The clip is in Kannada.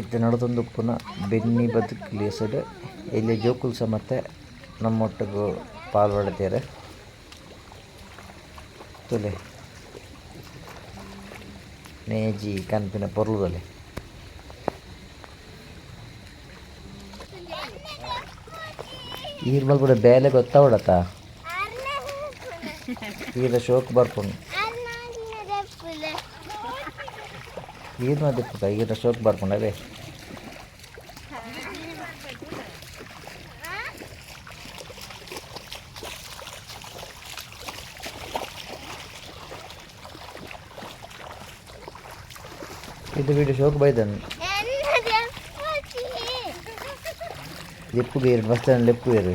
ಇತ್ತೆ ನಡೆದೊಂದು ಪುನ ಬೆನ್ನಿ ಬದುಕಲಿ ಸೈಡ್ ಇಲ್ಲಿ ಜೋಕುಲ್ ಸಹ ಮತ್ತೆ ನಮ್ಮೊಟ್ಟಿಗೂ ಪಾಲ್ಗೊಳ್ಳುತ್ತಾರೆ. ತುಲೆ. ನೇಜಿ ಕನ್ಪಿನ ಪೊರ್ಲುದಲೆ ಈರ್ ಕೂಡ ಬೇಲೆ ಗೊತ್ತಾವಡತ ಈಗ ಶೋಕ್ ಬರ್ಪುಂಡು ಈರ್ ಮದಿಪ್ಪುಕ ಈರ ಶೋಕ್ ಬರ್ಪುಂಡು ಅವೇ ಇದು ವಿಡಿಯೋ ಶೋಕ್ ಬೈದನು ಲೆಪ್ಪು ಬೇರೆ ಬಸ್ ಸ್ಟ್ಯಾಂಡ್ ಲೆಪ್ಪು ಬೇರೆ